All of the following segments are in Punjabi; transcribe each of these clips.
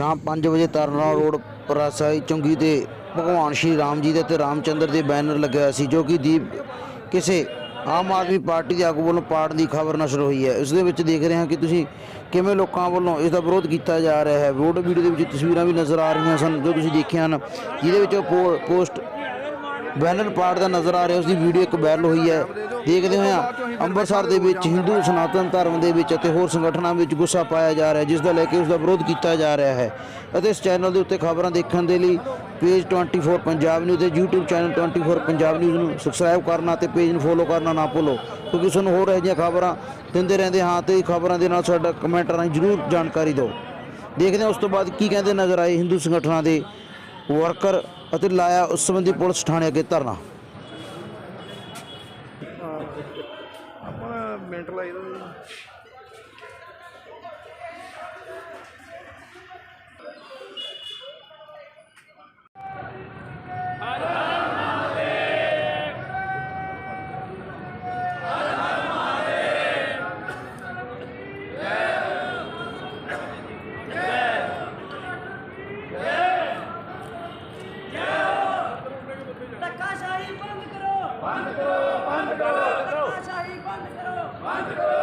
ਸ਼ਾਮ 5 ਵਜੇ ਤਰਨੌਲ ਰੋਡ ਪਰਾਸਾਈ ਚੁੰਗੀ ਤੇ ਭਗਵਾਨ ਸ਼੍ਰੀ ਰਾਮ ਜੀ ਦੇ ਤੇ ਰਾਮਚੰਦਰ ਦੇ ਬੈਨਰ ਲੱਗਿਆ ਸੀ, ਜੋ ਕਿ ਦੀਪ ਕਿਸੇ ਆਮ ਆਦਮੀ ਪਾਰਟੀ ਦੇ ਆਗੂ ਵੱਲੋਂ ਪਾੜ ਦੀ ਖਬਰ ਨਸ਼ਰ ਹੋਈ ਹੈ। ਇਸ ਦੇ ਵਿੱਚ ਦੇਖ ਰਹੇ ਹਾਂ ਕਿ ਤੁਸੀਂ ਕਿਵੇਂ ਲੋਕਾਂ ਵੱਲੋਂ ਇਸ ਦਾ ਵਿਰੋਧ ਕੀਤਾ ਜਾ ਰਿਹਾ ਹੈ। ਰੋਡ ਵੀਡੀਓ ਦੇ ਵਿੱਚ ਤਸਵੀਰਾਂ ਵੀ ਨਜ਼ਰ ਆ ਰਹੀਆਂ ਸਨ, ਜੋ ਤੁਸੀਂ ਦੇਖਿਆ ਹਨ, ਜਿਹਦੇ ਵਿੱਚ ਉਹ ਪੋ- ਪੋਸਟ ਬੈਨਰ ਪਾੜ ਦਾ ਨਜ਼ਰ ਆ ਰਿਹਾ ਉਸ ਦੀ ਵੀਡੀਓ ਇੱਕ ਵਾਇਰਲ ਹੋਈ ਹੈ। ਦੇਖਦੇ ਹੋਇਆ ਅੰਮ੍ਰਿਤਸਰ ਦੇ ਵਿੱਚ, ਹਿੰਦੂ ਸਨਾਤਨ ਧਰਮ ਦੇ ਵਿੱਚ ਅਤੇ ਹੋਰ ਸੰਗਠਨਾਂ ਵਿੱਚ ਗੁੱਸਾ ਪਾਇਆ ਜਾ ਰਿਹਾ, ਜਿਸ ਦਾ ਲੈ ਕੇ ਉਸ ਦਾ ਵਿਰੋਧ ਕੀਤਾ ਜਾ ਰਿਹਾ ਹੈ। ਅਤੇ ਇਸ ਚੈਨਲ ਦੇ ਉੱਤੇ ਖਬਰਾਂ ਦੇਖਣ ਦੇ ਲਈ ਪੇਜ 24 ਪੰਜਾਬ ਨਿਊਜ਼ ਤੇ YouTube ਚੈਨਲ 24 ਪੰਜਾਬ ਨਿਊਜ਼ ਨੂੰ ਸਬਸਕ੍ਰਾਈਬ ਕਰਨਾ ਅਤੇ ਪੇਜ ਨੂੰ ਫੋਲੋ ਕਰਨਾ ਨਾ ਭੁੱਲੋ, ਕਿਉਂਕਿ ਤੁਹਾਨੂੰ ਹੋਰ ਇਹੋ ਜਿਹੀਆਂ ਖਬਰਾਂ ਦਿੰਦੇ ਰਹਿੰਦੇ ਹਾਂ ਤੇ ਖਬਰਾਂ ਦੇ ਨਾਲ ਸਾਡਾ ਕਮੈਂਟ ਰਾਹੀਂ ਜਰੂਰ ਜਾਣਕਾਰੀ ਦਿਓ। ਦੇਖਦੇ ਹਾਂ ਉਸ ਤੋਂ ਬਾਅਦ ਕੀ ਕਹਿੰਦੇ ਨਜ਼ਰ ਆਏ ਹਿੰਦੂ ਸੰਗਠਨਾਂ ਦੇ ਵਰਕਰ ਅਤੇ ਲਾਇਆ ਉਸ ਸੰਬੰਧੀ ਪੁਲਿਸ ਥਾਣੇ ਅੱਗੇ ਧਰਨਾ। ਆਪਾਂ ਮਿੰਟ ਲਾਈਦਾ ਜੀ। ਕਰੋ ਬੰਦ ਕਰੋ ਬੰਦ ਕਰੋ। ਬੰਦ ਕਰੋ।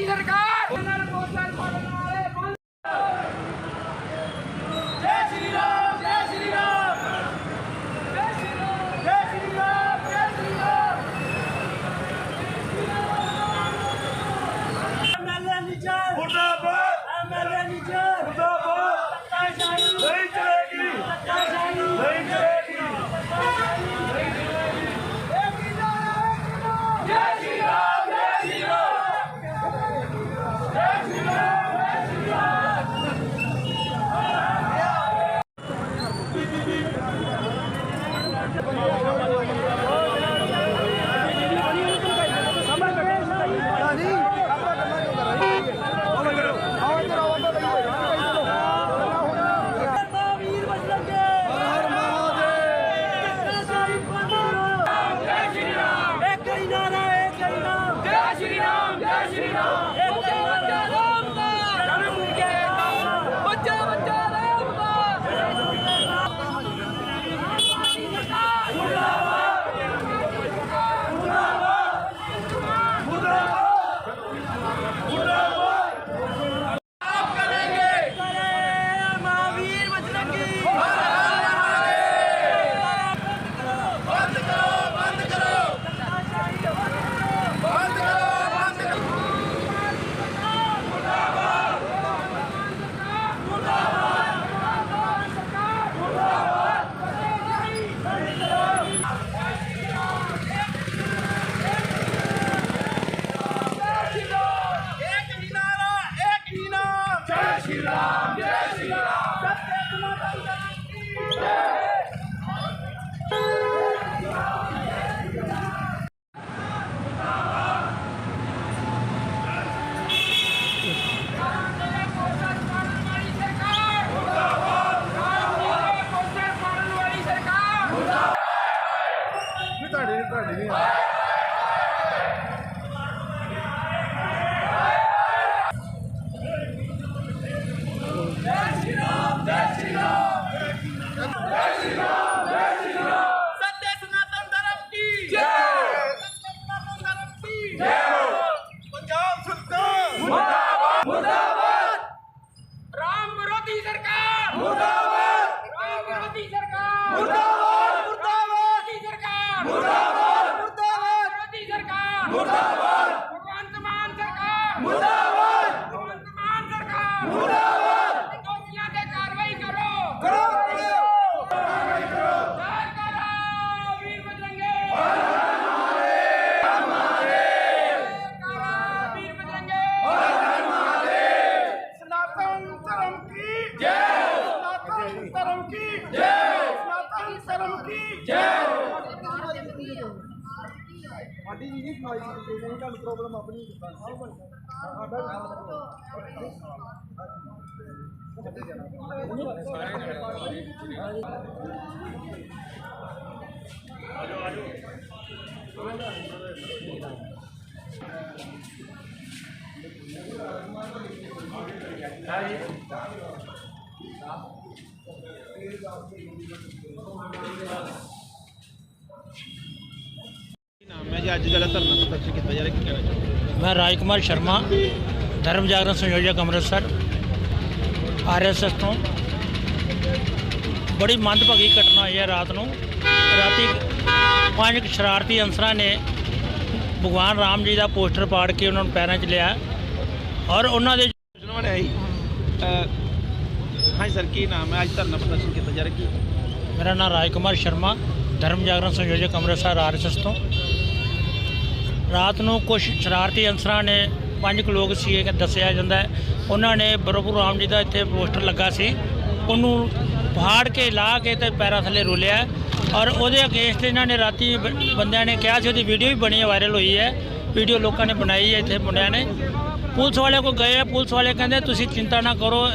Tiger Guy! ਰਾਮ ਜੈ ¡Mustafa! ਨਾਮ ਹੈ ਜੀ ਅੱਜ ਜਿਹੜਾ ਧਰਨਾ ਪ੍ਰਦਰਸ਼ਨ ਕੀਤਾ ਜਾ ਰਿਹਾ ਕੀ ਕਹਿਣਾ ਚਾਹੁੰਦੇ ਮੈਂ ਰਾਜ ਕੁਮਾਰ ਸ਼ਰਮਾ ਧਰਮ ਜਾਗਰਣ ਸੰਯੋਜਕ ਅੰਮ੍ਰਿਤਸਰ ਆਰਐਸਐਸ ਤੋਂ। ਬੜੀ ਮੰਦਭਾਗੀ ਘਟਨਾ ਹੋਈ ਹੈ ਰਾਤ ਨੂੰ। ਰਾਤੀ ਪੰਜ ਸ਼ਰਾਰਤੀ ਅਨਸਰਾਂ ਨੇ ਭਗਵਾਨ ਰਾਮ ਜੀ ਦਾ ਪੋਸਟਰ ਪਾੜ ਕੇ ਉਹਨਾਂ ਨੂੰ ਪੈਰਾਂ 'ਚ ਲਿਆ। ਔਰ ਉਹਨਾਂ ਦੇ ਵਾਲੇ ਆਈ। ਹਾਂ ਸਰ ਕੀ ਨਾਮ ਹੈ? ਅੱਜ ਧਰਨਾ ਪ੍ਰਦਰਸ਼ਨ ਕੀਤਾ ਜਾ ਰਿਹਾ ਕੀ? ਮੇਰਾ ਨਾਮ ਰਾਜ ਕੁਮਾਰ ਸ਼ਰਮਾ ਧਰਮ ਜਾਗਰਣ ਸੰਯੋਜਕ ਅੰਮ੍ਰਿਤਸਰ ਆਰਐਸਐਸ ਤੋਂ। ਰਾਤ ਨੂੰ ਕੁਝ ਸ਼ਰਾਰਤੀ ਅਨਸਰਾਂ ਨੇ ਪੰਜ ਕੁ ਲੋਕ ਸੀ ਕਿ ਦੱਸਿਆ ਜਾਂਦਾ ਉਹਨਾਂ ਨੇ ਪ੍ਰਭੂ ਰਾਮ ਜੀ ਦਾ ਇੱਥੇ ਪੋਸਟਰ ਲੱਗਾ ਸੀ। ਉਹਨੂੰ ਫਾੜ ਕੇ, ਲਾ ਕੇ ਤੇ ਪੈਰਾਂ ਥੱਲੇ ਰੋਲਿਆ ਔਰ ਉਹਦੇ ਅਗੇਂਸਟ ਇਹਨਾਂ ਨੇ ਰਾਤੀ ਬ- ਬੰਦਿਆਂ ਨੇ ਕਿਹਾ ਸੀ, ਉਹਦੀ ਵੀਡੀਓ ਵੀ ਬਣੀ ਹੈ, ਵਾਇਰਲ ਹੋਈ ਹੈ। ਵੀਡੀਓ ਲੋਕਾਂ ਨੇ ਬਣਾਈ ਹੈ ਇੱਥੇ ਮੁੰਡਿਆਂ ਨੇ। ਪੁਲਿਸ ਵਾਲਿਆਂ ਕੋਲ ਗਏ ਆ, ਪੁਲਿਸ ਵਾਲੇ ਕਹਿੰਦੇ, ਤੁਸੀਂ ਚਿੰਤਾ ਨਾ ਕਰੋ,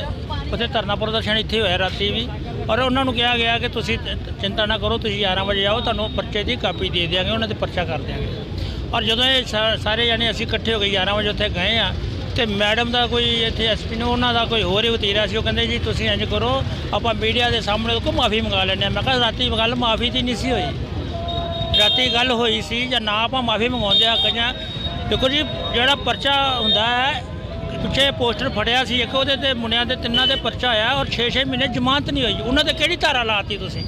ਉੱਥੇ ਧਰਨਾ ਪ੍ਰਦਰਸ਼ਨ ਇੱਥੇ ਹੋਇਆ ਰਾਤੀ ਵੀ। ਔਰ ਉਹਨਾਂ ਨੂੰ ਕਿਹਾ ਗਿਆ ਕਿ ਤੁਸੀਂ ਚਿੰਤਾ ਨਾ ਕਰੋ, ਤੁਸੀਂ 11 ਵਜੇ ਆਓ, ਤੁਹਾਨੂੰ ਪਰਚੇ ਦੀ ਕਾਪੀ ਦੇ ਦਿਆਂਗੇ, ਉਹਨਾਂ ਤੇ ਪਰਚਾ ਕਰ ਦਿਆਂਗੇ। ਔਰ ਜਦੋਂ ਇਹ ਸਾ- ਸਾਰੇ ਜਾਣੇ ਅਸੀਂ ਇਕੱਠੇ ਹੋ ਕੇ 11 ਵਜੇ ਉੱਥੇ ਗਏ ਆ ਤੇ ਮੈਡਮ ਦਾ ਕੋਈ ਇੱਥੇ ਐਸਪੀ ਨੂੰ, ਉਹਨਾਂ ਦਾ ਕੋਈ ਹੋਰ ਹੀ ਵਤੀਰਾ ਸੀ, ਉਹ ਕਹਿੰਦੇ ਜੀ ਤੁਸੀਂ ਇੰਝ ਕਰੋ, ਆਪਾਂ ਮੀਡੀਆ ਦੇ ਸਾਹਮਣੇ ਕੋ ਮਾਫੀ ਮੰਗਾ ਲੈਂਦੇ ਹਾਂ। ਮੈਂ ਕਿਹਾ ਰਾਤੀ ਗੱਲ ਮਾਫੀ ਦੀ ਨਹੀਂ ਸੀ ਹੋਈ। ਰਾਤੀ ਗੱਲ ਹੋਈ ਸੀ, ਜਾਂ ਨਾ ਆਪਾਂ ਮਾਫੀ ਮੰਗਾਉਂਦੇ ਆ ਕਈਆਂ, ਦੇਖੋ ਜੀ, ਜਿਹੜਾ ਪਰਚਾ ਹੁੰਦਾ ਹੈ, ਪਿੱਛੇ ਪੋਸਟਰ ਫੜਿਆ ਸੀ, ਇੱਕ ਉਹਦੇ ਤੇ ਮੁੰਡਿਆਂ ਦੇ ਤਿੰਨਾਂ ਦੇ ਪਰਚਾ ਆਇਆ, ਔਰ 6-6 ਮਹੀਨੇ ਜ਼ਮਾਨਤ ਨਹੀਂ ਹੋਈ। ਉਹਨਾਂ ਤੇ ਕਿਹੜੀ ਧਾਰਾ ਲਾਤੀ ਤੁਸੀਂ?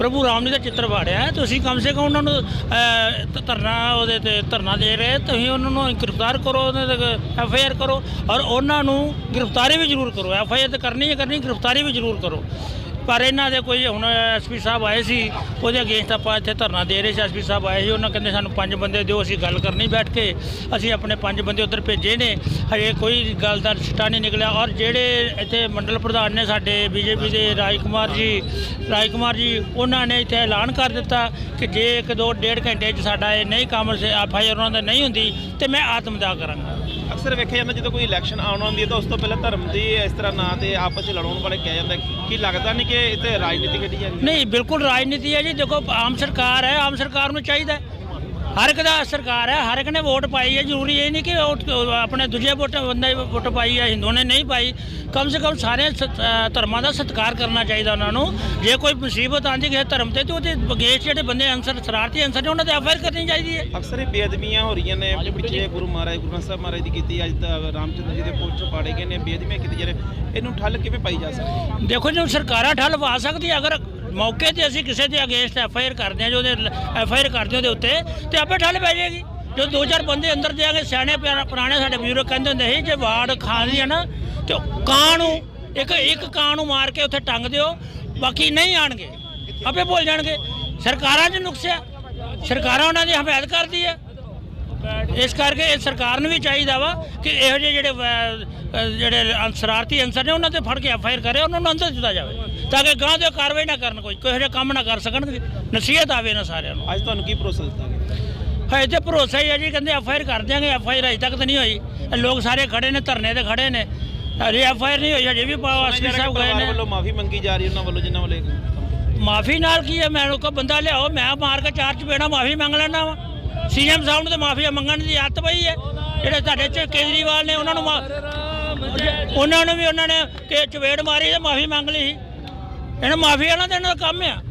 ਪ੍ਰਭੂ ਰਾਮ ਜੀ ਦਾ ਚਿੱਤਰ ਪਾੜਿਆ ਹੈ। ਤੁਸੀਂ ਕਮ ਸੇ ਕਮ ਉਹਨਾਂ ਨੂੰ ਅਹ, ਧਰਨਾ ਉਹਦੇ ਤੇ ਧਰਨਾ ਦੇ ਰਹੇ ਤੁਸੀਂ ਉਹਨਾਂ ਨੂੰ ਗ੍ਰਿਫਤਾਰ ਕਰੋ ਉਹਨਾਂ ਤੇ ਐਫ ਆਈ ਆਰ ਕਰੋ ਔਰ ਉਹਨਾਂ ਨੂੰ ਗ੍ਰਿਫਤਾਰੀ ਵੀ ਜ਼ਰੂਰ ਕਰੋ। ਐਫ ਆਈ ਆਰ ਤਾਂ ਕਰਨੀ ਹੈ ਕਰਨੀ ਗ੍ਰਿਫਤਾਰੀ ਵੀ ਜ਼ਰੂਰ ਕਰੋ। ਪਰ ਇਹਨਾਂ ਦੇ ਕੋਈ ਹੁਣ ਐਸਪੀ ਸਾਹਿਬ ਆਏ ਸੀ, ਉਹਦੇ ਅਗੇਂਸਟ ਆਪਾਂ ਇੱਥੇ ਧਰਨਾ ਦੇ ਰਹੇ ਸੀ, ਐਸਪੀ ਸਾਹਿਬ ਆਏ ਸੀ, ਉਹਨਾਂ ਕਹਿੰਦੇ ਸਾਨੂੰ ਪੰਜ ਬੰਦੇ ਦਿਓ, ਅਸੀਂ ਗੱਲ ਕਰਨੀ ਬੈਠ ਕੇ, ਅਸੀਂ ਆਪਣੇ ਪੰਜ ਬੰਦੇ ਉੱਧਰ ਭੇਜੇ ਨੇ, ਹਜੇ ਕੋਈ ਗੱਲ ਦਾ ਸਿੱਟਾ ਨਹੀਂ ਨਿਕਲਿਆ, ਔਰ ਜਿਹੜੇ ਇੱਥੇ ਮੰਡਲ ਪ੍ਰਧਾਨ ਨੇ ਸਾਡੇ ਬੀਜੇਪੀ ਦੇ ਰਾਜ ਕੁਮਾਰ ਜੀ ਰਾਜ ਕੁਮਾਰ ਜੀ, ਉਹਨਾਂ ਨੇ ਇੱਥੇ ਐਲਾਨ ਕਰ ਦਿੱਤਾ ਕਿ ਜੇ ਇੱਕ ਦੋ ਡੇਢ ਘੰਟੇ 'ਚ ਸਾਡਾ ਇਹ ਨਹੀਂ ਕੰਮ ਸੇ, ਐਫ ਆਈ ਆਰ ਉਹਨਾਂ ਦਾ ਨਹੀਂ ਹੁੰਦੀ, ਤੇ ਮੈਂ ਆਤਮਦਾਹ ਕਰਾਂਗਾ। ਅਕਸਰ ਵੇਖਿਆ ਜਾਂਦਾ ਜਦੋਂ ਕੋਈ ਇਲੈਕਸ਼ਨ ਆਉਣ ਹੁੰਦੀ ਹੈ, ਤਾਂ ਉਸ ਤੋਂ ਪਹਿਲਾਂ ਧਰਮ ਦੀ ਇਸ ਤਰ੍ਹਾਂ ਨਾਂ ਤੇ ਆਪਸ ਵਿੱਚ ਲੜਾਉਣ ਵਾਲੇ ਕਿਹਾ ਜਾਂਦਾ ਕੀ ਲੱਗਦਾ ਨਹੀਂ ਕਿ ਇੱਥੇ ਰਾਜਨੀਤੀ ਖੇਡੀ ਜਾ ਰਹੀ ਹੈ ਨਹੀਂ, ਬਿਲਕੁਲ ਰਾਜਨੀਤੀ ਹੈ ਜੀ ਦੇਖੋ, ਆਮ ਸਰਕਾਰ ਹੈ, ਆਮ ਸਰਕਾਰ ਨੂੰ ਚਾਹੀਦਾ ਹੈ। ਹਰ ਇੱਕ ਦਾ ਸਰਕਾਰ ਹੈ ਹਰ ਇੱਕ ਨੇ ਵੋਟ ਪਾਈ ਹੈ। ਜ਼ਰੂਰੀ ਇਹ ਨਹੀਂ ਕਿ ਉਹ ਆਪਣੇ ਦੂਜੇ ਵੋਟ ਬੰਦੇ ਵੋਟ ਪਾਈ ਹੈ ਹਿੰਦੂ ਨੇ ਨਹੀਂ ਪਾਈ। ਕਮ ਸੇ ਕਮ ਸਾਰੇ ਧਰਮਾਂ ਦਾ ਸਤਿਕਾਰ ਕਰਨਾ ਚਾਹੀਦਾ ਉਹਨਾਂ ਨੂੰ। ਜੇ ਕੋਈ ਮੁਸੀਬਤ ਆਉਂਦੀ ਕਿਸੇ ਧਰਮ ਤੇ ਤੇ ਉਹਦੇ ਬਗੇਸ਼ ਜਿਹੜੇ ਬੰਦੇ ਅੰਸਰ ਸ਼ਰਾਰਤੀ ਅੰਸਰ ਨੇ ਉਹਨਾਂ ਤੇ ਐਫਆਈਆਰ ਕਰਨੀ ਚਾਹੀਦੀ ਹੈ। ਅਕਸਰ ਇਹ ਬੇਅਦਬੀਆਂ ਹੋ ਰਹੀਆਂ ਨੇ ਪਿੱਛੇ ਗੁਰੂ ਮਹਾਰਾਜ ਗੁਰੂ ਗ੍ਰੰਥ ਸਾਹਿਬ ਮਹਾਰਾਜ ਦੀ ਕੀਤੀ ਅੱਜ ਤਾਂ ਰਾਮਚੰਦਰ ਜੀ ਦੇ ਪੋਸਟਰ ਪਾੜੇ ਗਏ ਨੇ ਬੇਅਦਬੀਆਂ ਕੀਤੀ ਜਾ ਰਹੀ ਇਹਨੂੰ ਠੱਲ ਕਿਵੇਂ ਪਾਈ ਜਾ ਸਕਦੀ ਦੇਖੋ ਜੀ ਸਰਕਾਰਾਂ ਠੱਲ ਪਾ ਸਕਦੀ ਅਗਰ ਮੌਕੇ ਤੇ ਅਸੀਂ ਕਿਸੇ ਦੇ ਅਗੇਂਸਟ ਐਫ ਆਈ ਆਰ ਕਰਦੇ ਹਾਂ, ਜੋ ਉਹਦੇ ਐਫ ਆਈ ਆਰ ਕਰਦੇ ਉਹਦੇ ਉੱਤੇ, ਤੇ ਆਪੇ ਠੱਲ ਪੈ ਜਾਏਗੀ। ਜੋ ਦੋ ਚਾਰ ਬੰਦੇ ਅੰਦਰ ਜਾਗੇ ਸਿਆਣੇ ਪਿਆਰਾ- ਪੁਰਾਣੇ ਸਾਡੇ ਬਜ਼ੁਰਗ ਕਹਿੰਦੇ ਹੁੰਦੇ ਸੀ, ਜੇ ਵਾੜ ਖਾਲੀ ਹੈ ਨਾ, ਤੇ ਕਾਂ ਨੂੰ ਇੱਕ ਇੱਕ ਕਾਂ ਨੂੰ ਮਾਰ ਕੇ ਉੱਥੇ ਟੰਗ ਦਿਓ, ਬਾਕੀ ਨਹੀਂ ਆਣਗੇ, ਆਪੇ ਭੁੱਲ ਜਾਣਗੇ। ਸਰਕਾਰਾਂ 'ਚ ਨੁਕਸਿਆ ਸਰਕਾਰਾਂ ਉਹਨਾਂ ਦੀ ਹਮਾਇਤ ਕਰਦੀ ਹੈ ਇਸ ਕਰਕੇ ਇਹ ਸਰਕਾਰ ਨੂੰ ਵੀ ਚਾਹੀਦਾ ਵਾ ਕਿ ਇਹੋ ਜਿਹੇ ਜਿਹੜੇ ਜਿਹੜੇ ਅੰ- ਸ਼ਰਾਰਤੀ ਅੰਸਰ ਨੇ, ਉਹਨਾਂ ਤੇ ਫੜ ਕੇ ਐਫ ਆਈ ਆਰ ਕਰੇ, ਉਹਨਾਂ ਨੂੰ ਅੰਦਰ ਦਿੱਤਾ ਜਾਵੇ। ਤਾਂ ਕਿ ਗਾਂ ਦੇ ਕਾਰਵਾਈ ਨਾ ਕਰਨ ਕੋਈ ਕੋਈ ਇਹੋ ਜਿਹਾ ਕੰਮ ਨਾ ਕਰ ਸਕਣ ਨਸੀਹਤ ਆਵੇ ਨਾ ਸਾਰਿਆਂ ਨੂੰ। ਅੱਜ ਤੁਹਾਨੂੰ ਕੀ ਭਰੋਸਾ ਦਿੱਤਾ ਗਿਆ? ਹਜੇ ਤੇ ਭਰੋਸਾ ਹੀ ਹੈ ਜੀ ਕਹਿੰਦੇ ਐਫ ਆਰ ਕਰ ਦਿਆਂਗੇ ਐਫ ਆਰ ਅਜੇ ਤੱਕ ਤਾਂ ਨਹੀਂ ਹੋਈ। ਲੋਕ ਸਾਰੇ ਖੜੇ ਨੇ ਧਰਨੇ ਤੇ ਖੜੇ ਨੇ। ਹਜੇ ਐਫ ਆਰ ਨਹੀਂ ਹੋਈ ਹਜੇ ਵੀ ਅਸਲੀ ਸਾਹਿਬ ਗਏ ਨੇ। ਵੱਲੋਂ ਮਾਫੀ ਮੰਗੀ ਜਾ ਰਹੀ ਉਹਨਾਂ ਵੱਲੋਂ ਜਿਨ੍ਹਾਂ ਵੱਲੋਂ ਮਾਫੀ ਨਾਲ ਕੀ ਹੈ ਮੈਨੂੰ ਕੋ ਬੰਦਾ ਲਿਆਓ ਮੈਂ ਮਾਰ ਕੇ ਚਾਰ ਚਪੇੜਾ ਮਾਫੀ ਮੰਗ ਲੈਣਾ ਵਾ। ਸੀਐਮ ਸਾਹਿਬ ਨੂੰ ਤੇ ਮਾਫੀ ਮੰਗਣ ਦੀ ਆਦਤ ਪਈ ਹੈ। ਜਿਹੜੇ ਤੁਹਾਡੇ ਚ ਕੇਜਰੀਵਾਲ ਨੇ ਉਹਨਾਂ ਨੂੰ ਉਹਨਾਂ ਨੂੰ ਵੀ ਉਹਨਾਂ ਨੇ ਕਿ ਚਪੇੜ ਮਾਰੀ ਤੇ ਮਾਫੀ ਮੰਗ ਲਈ ਸੀ। ਇਹਨਾਂ ਮਾਫੀ ਵਾਲਾ ਤਾਂ ਇਹਨਾਂ ਦਾ ਕੰਮ ਆ।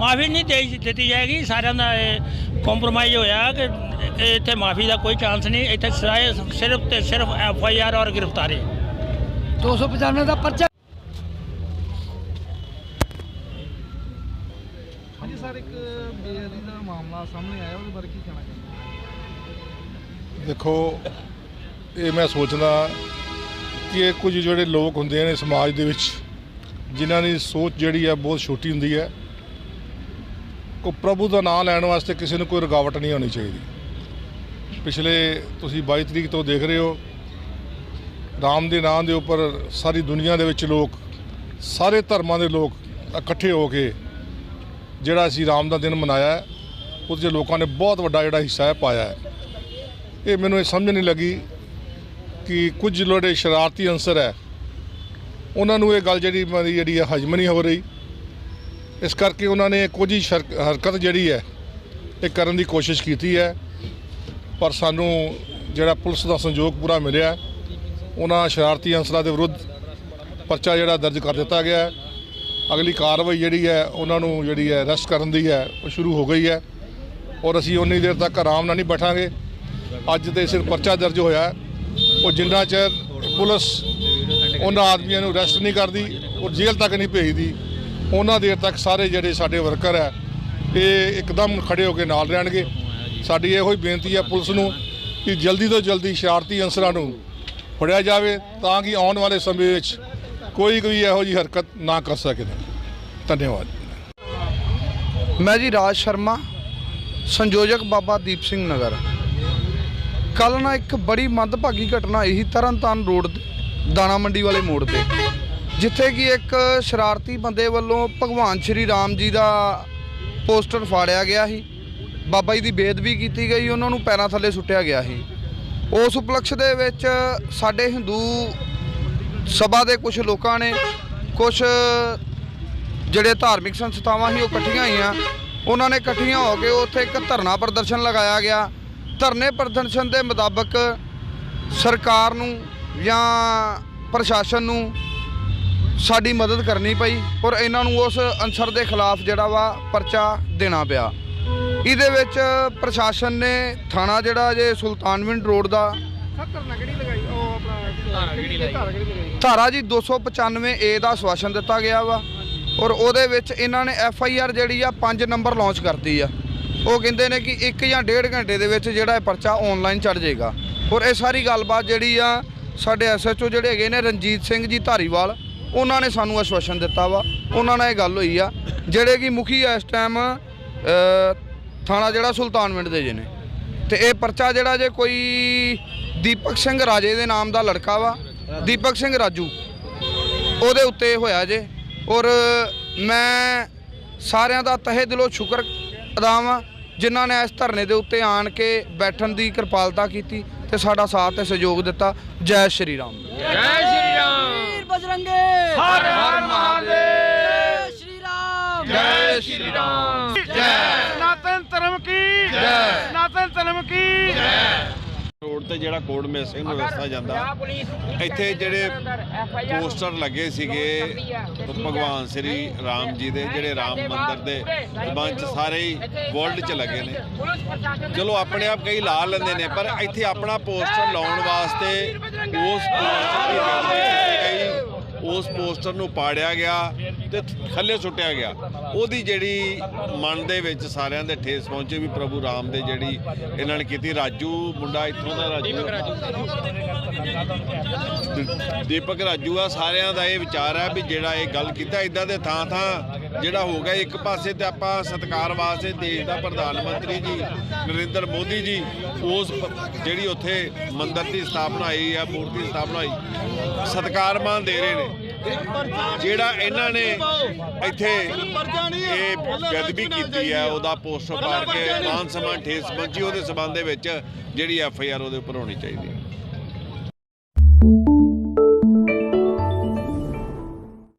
ਮਾਫੀ ਨਹੀਂ ਦੇ ਦਿੱਤੀ ਜਾਏਗੀ। ਸਾਰਿਆਂ ਦਾ ਇਹ ਕੰਪਰੋਮਾਈਜ਼ ਹੋਇਆ ਕਿ ਇੱਥੇ ਮਾਫੀ ਦਾ ਕੋਈ ਚਾਂਸ ਨਹੀਂ। ਇੱਥੇ ਸਿਰਫ ਤੇ ਸਿਰਫ ਐਫ ਆਈ ਆਰ ਔਰ ਗ੍ਰਿਫਤਾਰੀ। 295 ਦਾ ਪਰਚਾ ਹਾਂਜੀ ਸਰ ਇੱਕ ਬੇਅਦਬੀ ਦਾ ਮਾਮਲਾ ਸਾਹਮਣੇ ਆਇਆ। ਉਹਦੇ ਬਾਰੇ ਕੀ ਕਹਿਣਾ ਚਾਹੁੰਦੇ ਦੇਖੋ ਇਹ ਮੈਂ ਸੋਚਦਾ ਕਿ ਇਹ ਕੁਝ ਜਿਹੜੇ ਲੋਕ ਹੁੰਦੇ ਨੇ ਸਮਾਜ ਦੇ ਵਿੱਚ ਜਿਨ੍ਹਾਂ ਦੀ ਸੋਚ ਜਿਹੜੀ ਹੈ ਬਹੁਤ ਛੋਟੀ ਹੁੰਦੀ ਹੈ ਕੋ ਪ੍ਰਭੂ ਦਾ ਨਾਮ ਲੈਣ ਵਾਸਤੇ ਕਿਸੇ ਨੂੰ ਕੋਈ ਰੁਕਾਵਟ ਨਹੀਂ ਹੋਣੀ ਚਾਹੀਦੀ। ਪਿਛਲੇ ਤੁਸੀਂ 22 ਤਰੀਕ ਤੋਂ ਦੇਖ ਰਹੇ ਹੋ ਰਾਮ ਦੇ ਨਾਮ ਦੇ ਉੱਪਰ ਸਾਰੀ ਦੁਨੀਆ ਦੇ ਵਿੱਚ ਲੋਕ ਸਾਰੇ ਧਰਮਾਂ ਦੇ ਲੋਕ ਇਕੱਠੇ ਹੋ ਕੇ ਜਿਹੜਾ ਅਸੀਂ ਰਾਮ ਦਾ ਦਿਨ ਮਨਾਇਆ ਹੈ, ਉਹਦੇ 'ਚ ਲੋਕਾਂ ਨੇ ਬਹੁਤ ਵੱਡਾ ਜਿਹੜਾ ਹਿੱਸਾ ਹੈ ਪਾਇਆ ਹੈ। ਇਹ ਮੈਨੂੰ ਇਹ ਸਮਝ ਨਹੀਂ ਲੱਗੀ ਕਿ ਕੁਝ ਜਿਹੜੇ ਸ਼ਰਾਰਤੀ ਅੰਸਰ ਹੈ ਉਹਨਾਂ ਨੂੰ ਇਹ ਗੱਲ ਜਿਹੜੀ ਮੇਰੀ ਜਿਹੜੀ ਹੈ ਹਜਮ ਨਹੀਂ ਹੋ ਰਹੀ। ਇਸ ਕਰਕੇ ਉਹਨਾਂ ਨੇ ਕੁਝ ਹੀ ਸ਼ਰ- ਹਰਕਤ ਜਿਹੜੀ ਹੈ, ਇਹ ਕਰਨ ਦੀ ਕੋਸ਼ਿਸ਼ ਕੀਤੀ ਹੈ। ਪਰ ਸਾਨੂੰ ਜਿਹੜਾ ਪੁਲਿਸ ਦਾ ਸੰਯੋਗ ਪੂਰਾ ਮਿਲਿਆ। ਉਹਨਾਂ ਸ਼ਰਾਰਤੀ ਅੰਸਰਾਂ ਦੇ ਵਿਰੁੱਧ ਪਰਚਾ ਜਿਹੜਾ ਦਰਜ ਕਰ ਦਿੱਤਾ ਗਿਆ ਹੈ। ਅਗਲੀ ਕਾਰਵਾਈ ਜਿਹੜੀ ਹੈ, ਉਹਨਾਂ ਨੂੰ ਜਿਹੜੀ ਹੈ ਅਰੈਸਟ ਕਰਨ ਦੀ ਹੈ, ਉਹ ਸ਼ੁਰੂ ਹੋ ਗਈ ਹੈ। ਔਰ ਅਸੀਂ ਉਨੀ ਦੇਰ ਤੱਕ ਆਰਾਮ ਨਾਲ ਨਹੀਂ ਬੈਠਾਂਗੇ। ਅੱਜ ਤੇ ਸਿਰਫ ਪਰਚਾ ਦਰਜ ਹੋਇਆ ਉਹ ਜਿੰਨਾ ਚਿਰ ਪੁਲਿਸ ਉਹਨਾਂ ਆਦਮੀਆਂ ਨੂੰ ਅਰੈਸਟ ਨਹੀਂ ਕਰਦੀ ਔਰ ਜੇਲ੍ਹ ਤੱਕ ਨਹੀਂ ਭੇਜਦੀ। ਉਹਨਾਂ ਦੇਰ ਤੱਕ ਸਾਰੇ ਜਿਹੜੇ ਸਾਡੇ ਵਰਕਰ ਹੈ ਇਹ ਇੱਕਦਮ ਖੜੇ ਹੋ ਕੇ ਨਾਲ ਰਹਿਣਗੇ। ਸਾਡੀ ਇਹੋ ਹੀ ਬੇਨਤੀ ਹੈ ਪੁਲਿਸ ਨੂੰ ਕਿ ਜਲਦੀ ਤੋਂ ਜਲਦੀ ਸ਼ਰਾਰਤੀ ਅੰਸਰਾਂ ਨੂੰ ਫੜਿਆ ਜਾਵੇ ਤਾਂ ਕਿ ਆਉਣ ਵਾਲੇ ਸਮੇਂ ਵਿੱਚ ਕੋਈ ਕੋਈ ਇਹੋ ਜਿਹੀ ਹਰਕਤ ਨਾ ਕਰ ਸਕੇ। ਧੰਨਵਾਦ। ਮੈਂ ਜੀ ਰਾਜ ਸ਼ਰਮਾ ਸੰਯੋਜਕ ਬਾਬਾ ਦੀਪ ਸਿੰਘ ਨਗਰ। ਕੱਲ ਨਾ ਇੱਕ ਬੜੀ ਮੰਦਭਾਗੀ ਘਟਨਾ ਇਹੀ ਤਰਨਤਾਰਨ ਰੋਡ ਤੇ। ਦਾਣਾ ਮੰਡੀ ਵਾਲੇ ਮੋੜ ਤੇ। ਜਿੱਥੇ ਕਿ ਇੱਕ ਸ਼ਰਾਰਤੀ ਬੰਦੇ ਵੱਲੋਂ ਭਗਵਾਨ ਸ਼੍ਰੀ ਰਾਮ ਜੀ ਦਾ ਪੋਸਟਰ ਫਾੜਿਆ ਗਿਆ ਸੀ। ਬਾਬਾ ਜੀ ਦੀ ਬੇਦਬੀ ਕੀਤੀ ਗਈ, ਉਹਨਾਂ ਨੂੰ ਪੈਰਾਂ ਥੱਲੇ ਸੁੱਟਿਆ ਗਿਆ ਸੀ। ਉਸ ਉਪਲਕਸ਼ ਦੇ ਵਿੱਚ ਸਾਡੇ ਹਿੰਦੂ ਸਭਾ ਦੇ ਕੁਝ ਲੋਕਾਂ ਨੇ ਕੁਝ ਜਿਹੜੇ ਧਾਰਮਿਕ ਸੰਸਥਾਵਾਂ ਸੀ ਉਹ ਇਕੱਠੀਆਂ ਹੋਈਆਂ ਉਹਨਾਂ ਨੇ ਇਕੱਠੀਆਂ ਹੋ ਕੇ ਉੱਥੇ ਇੱਕ ਧਰਨਾ ਪ੍ਰਦਰਸ਼ਨ ਲਗਾਇਆ ਗਿਆ। ਧਰਨੇ ਪ੍ਰਦਰਸ਼ਨ ਦੇ ਮੁਤਾਬਕ ਸਰਕਾਰ ਨੂੰ ਜਾਂ ਪ੍ਰਸ਼ਾਸਨ ਨੂੰ ਸਾਡੀ ਮਦਦ ਕਰਨੀ ਪਈ ਔਰ ਇਹਨਾਂ ਨੂੰ ਉਸ ਅਨਸਰ ਦੇ ਖਿਲਾਫ ਜਿਹੜਾ ਵਾ ਪਰਚਾ ਦੇਣਾ ਪਿਆ। ਇਹਦੇ ਵਿੱਚ ਪ੍ਰਸ਼ਾਸਨ ਨੇ ਥਾਣਾ ਜਿਹੜਾ ਜੇ ਸੁਲਤਾਨਵਿੰਡ ਰੋਡ ਦਾ ਧਾਰਾ ਜੀ 295 ਏ ਦਾ ਆਸ਼ਵਾਸਨ ਦਿੱਤਾ ਗਿਆ ਵਾ ਔਰ ਉਹਦੇ ਵਿੱਚ ਇਹਨਾਂ ਨੇ ਐਫ ਆਈ ਆਰ ਜਿਹੜੀ ਆ 5 ਨੰਬਰ ਲਾਂਚ ਕਰਤੀ ਆ। ਉਹ ਕਹਿੰਦੇ ਨੇ ਕਿ 1 ਜਾਂ 1.5 ਘੰਟੇ ਦੇ ਵਿੱਚ ਜਿਹੜਾ ਇਹ ਪਰਚਾ ਆਨਲਾਈਨ ਚੜ ਜਾਏਗਾ ਔਰ ਇਹ ਸਾਰੀ ਗੱਲਬਾਤ ਜਿਹੜੀ ਆ ਸਾਡੇ ਐਸ ਐਚ ਓ ਜਿਹੜੇ ਹੈਗੇ ਨੇ ਰਣਜੀਤ ਸਿੰਘ ਜੀ ਧਾਰੀਵਾਲ, ਉਹਨਾਂ ਨੇ ਸਾਨੂੰ ਆਸ਼ਵਾਸਨ ਦਿੱਤਾ ਵਾ। ਉਹਨਾਂ ਨਾਲ ਇਹ ਗੱਲ ਹੋਈ ਆ, ਜਿਹੜੇ ਕਿ ਮੁਖੀ ਇਸ ਟਾਈਮ ਥਾਣਾ ਜਿਹੜਾ ਸੁਲਤਾਨਵਿੰਡ ਦੇ ਜੇ ਨੇ। ਤੇ ਇਹ ਪਰਚਾ ਜਿਹੜਾ ਜੇ ਕੋਈ ਦੀਪਕ ਸਿੰਘ ਰਾਜੇ ਦੇ ਨਾਮ ਦਾ ਲੜਕਾ ਵਾ, ਦੀਪਕ ਸਿੰਘ ਰਾਜੂ, ਉਹਦੇ ਉੱਤੇ ਹੋਇਆ ਜੇ। ਔਰ ਮੈਂ ਸਾਰਿਆਂ ਦਾ ਤਹਿ ਦਿਲੋਂ ਸ਼ੁਕਰ ਅਦਾ ਵਾਂ, ਜਿਨ੍ਹਾਂ ਨੇ ਇਸ ਧਰਨੇ ਦੇ ਉੱਤੇ ਆਣ ਕੇ ਬੈਠਣ ਦੀ ਕਿਰਪਾਲਤਾ ਕੀਤੀ। ਤੇ ਸਾਡਾ ਸਾਥ ਤੇ ਸਹਿਯੋਗ ਦਿੱਤਾ। ਜੈ ਸ਼੍ਰੀ ਰਾਮ। ਵੀਰ ਬਜਰੰਗੇ। ਹਰ ਹਰ ਮਹਾਦੇਵ। ਸ਼੍ਰੀ ਰਾਮ। ਜੈ ਸ਼੍ਰੀ ਰਾਮ। ਸਨਾਤਨ ਧਰਮ ਕੀ? ਜੈ। ਸਨਾਤਨ ਧਰਮ ਕੀ? ਰੋਡ ਤੇ ਜਿਹੜਾ ਕੋਡ ਮੈਸਿੰਗ ਨੂੰ ਰਸਤਾ ਜਾਂਦਾ ਇੱਥੇ ਜਿਹੜੇ ਪੋਸਟਰ ਲੱਗੇ ਸੀਗੇ ਭਗਵਾਨ ਸ੍ਰੀ ਰਾਮ ਜੀ ਦੇ ਜਿਹੜੇ ਰਾਮ ਮੰਦਿਰ ਦੇ ਮੰਚ ਸਾਰੇ ਹੀ ਵਰਲਡ 'ਚ ਲੱਗੇ ਨੇ। ਚਲੋ ਆਪਣੇ ਆਪ ਕਈ ਲਾ ਲੈਂਦੇ ਨੇ ਪਰ ਇੱਥੇ ਆਪਣਾ ਪੋਸਟਰ ਲਾਉਣ ਵਾਸਤੇ ਉਸ ਪੋਸਟਰ ਦੀ ਗੱਲ ਕੀਤੀ ਗਈ ਉਸ ਪੋਸਟਰ ਨੂੰ ਪਾੜਿਆ ਗਿਆ। ਤੇ ਥੱਲੇ ਸੁੱਟਿਆ ਗਿਆ। ਉਹਦੀ ਜਿਹੜੀ ਮਨ ਦੇ ਵਿੱਚ ਸਾਰਿਆਂ ਦੇ ਠੇਸ ਪਹੁੰਚੇ ਵੀ ਪ੍ਰਭੂ ਰਾਮ ਦੇ ਜਿਹੜੀ ਇਹਨਾਂ ਨੇ ਕੀਤੀ। ਰਾਜੂ ਮੁੰਡਾ ਇੱਥੋਂ ਦਾ ਰਾਜੂ ਦੀਪਕ ਰਾਜੂ ਆ। ਸਾਰਿਆਂ ਦਾ ਇਹ ਵਿਚਾਰ ਹੈ ਵੀ ਜਿਹੜਾ ਇਹ ਗੱਲ ਕੀਤਾ ਇਦਾਂ ਦੇ ਥਾਂ ਥਾਂ ਜਿਹੜਾ ਹੋ ਗਿਆ, ਇੱਕ ਪਾਸੇ ਤੇ ਆਪਾਂ ਸਤਿਕਾਰ ਵਾਸਤੇ ਦੇਸ਼ ਦਾ ਪ੍ਰਧਾਨ ਮੰਤਰੀ ਜੀ, ਨਰਿੰਦਰ ਮੋਦੀ ਜੀ, ਉਸ ਜਿਹੜੀ ਉੱਥੇ ਮੰਦਰ ਦੀ ਸਥਾਪਨਾ ਹੋਈ ਆ, ਮੂਰਤੀ ਸਥਾਪਨਾ ਹੋਈ, ਸਤਿਕਾਰ ਮਾਨ ਦੇ ਰਹੇ ਨੇ। ਜਿਹੜਾ ਇਹਨਾਂ ਨੇ ਇੱਥੇ ਇਹ ਬੇਅਦਬੀ ਕੀਤੀ ਹੈ ਉਹਦਾ ਪੋਸਟਰ ਪਾੜ ਕੇ ਮਾਨ ਸਨਮਾਨ ਠੇਸ ਪਹੁੰਚੀ ਉਹਦੇ ਸਬੰਧ ਦੇ ਵਿੱਚ ਜਿਹੜੀ ਐਫ ਆਈ ਆਰ ਉਹਦੇ ਉੱਪਰ ਹੋਣੀ ਚਾਹੀਦੀ ਹੈ।